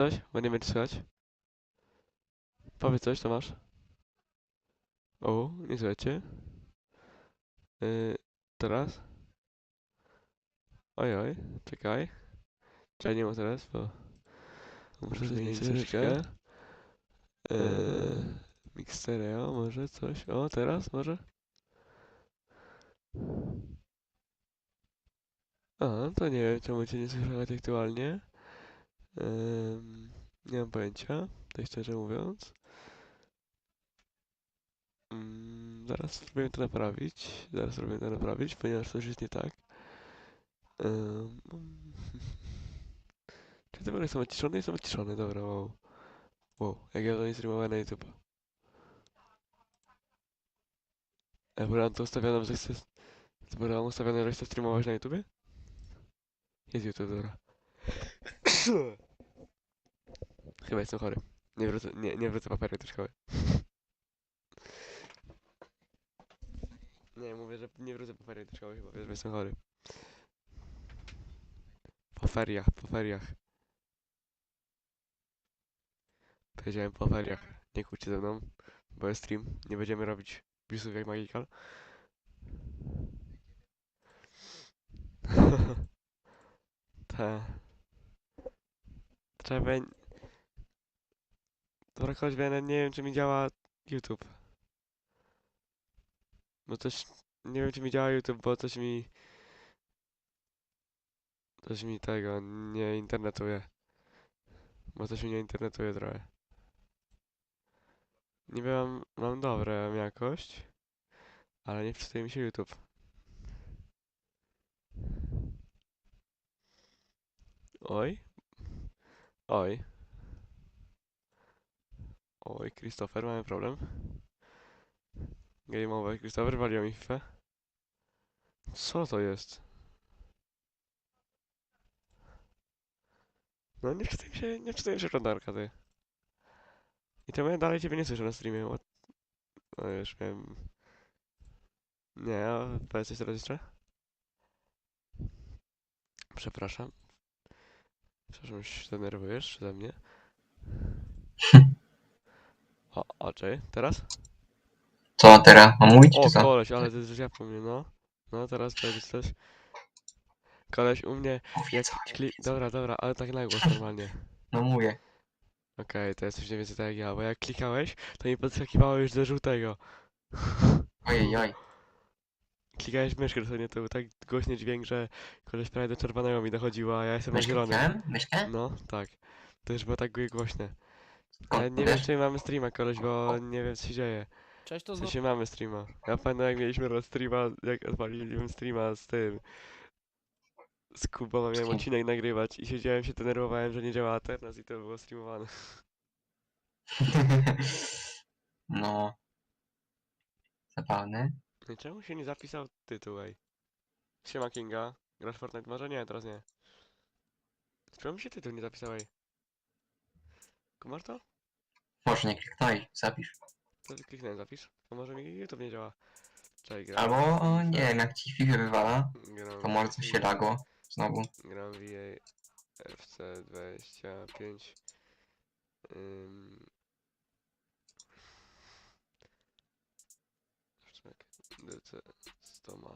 coś? Bo nie czy słychać. Powiedz coś, Tomasz. O, nie słychajcie. Yy, teraz? Oj, oj, czekaj. Czekaj, nie ma teraz, bo... Muszę zmienić troszeczkę. Yy, mix stereo, może coś. O, teraz może? A, to nie wiem, czemu cię nie słyszałem aktualnie. Ym, nie mam pojęcia, tak szczerze mówiąc. Mm, zaraz spróbuję to naprawić. Zaraz spróbuję to naprawić, ponieważ coś jest nie tak. Ym, czy te są odciszone? Jestem odciszony, dobra, wow. Wow, jak ja to nie streamowałem na YouTube. Ja byłem to ustawione, że chcę... Byłem ustawione, że chcę streamować na YouTubie? Jest YouTube, dobra. Chyba jestem chory. Nie wrócę, nie, nie wrócę papiery do szkoły. Nie, mówię, że nie wrócę po feriach do szkoły chyba, wiesz, bo jestem chory. Po feriach, po feriach. Powiedziałem po feriach. Nie kłóćcie ze mną, bo jest stream. Nie będziemy robić bisów jak Magical. Te. Trzeba... Dobra, ja nawet nie wiem, czy mi działa YouTube. Bo coś... Nie wiem, czy mi działa YouTube, bo coś mi... Coś mi tego nie internetuje. Bo coś mi nie internetuje trochę. Niby mam, mam dobrą jakość, ale nie wczytuje mi się YouTube. Oj. Oj. Oj, Christopher, mamy problem. Game over, Christopher, waliło mi FIFA. Co to jest? No nie wczytuję się, nie wczytuję się przeglądarka, ty. I to ja dalej ciebie nie słyszę na streamie, what? No już miałem... Nie, a coś teraz jeszcze? Przepraszam. Przepraszam, że się denerwujesz ze mnie. O, a czy? Teraz? Co teraz? Mam mówić O, czy co? koleś, ale to jest ja po mnie, no. No, teraz powiedz coś. Koleś u mnie, jak Mówię co? kli... Dobra, dobra, ale tak na głos normalnie. No mówię. Okej, to jesteś mniej więcej tak jak ja, bo jak klikałeś, to mi podskakiwało już do żółtego. Ojej, oj. Klikałeś myszkę, to nie to był tak głośny dźwięk, że koleś prawie do czerwonego mi dochodziło, a ja jestem na Myszkę zielonym. widziałem? Myszkę? No, tak. To już było tak głośne. Ale nie wiem, czy mamy streama, koleś, bo nie wiem, co się dzieje. Cześć, to W znowu. sensie mamy streama. Ja pamiętam, jak mieliśmy raz streama, jak odpaliliśmy streama z tym... Z Kubą, miałem kim? odcinek nagrywać i siedziałem się, denerwowałem, że nie działa Aternas i to było streamowane. No. Zabawne. No i czemu się nie zapisał tytuł, ej? Siema Kinga, grasz Fortnite może? Nie, teraz nie. Czemu mi się tytuł nie zapisał, ej? Kumasz to? Może nie kliknąłeś, zapisz. To kliknąłem zapisz. To może mi YouTube nie działa. Czekaj, gram. Albo o, nie wiem, jak ci FIFA wywala, Gram to może coś się lagło. Znowu. Gram VA FC 25. Ym... DC 100 ma.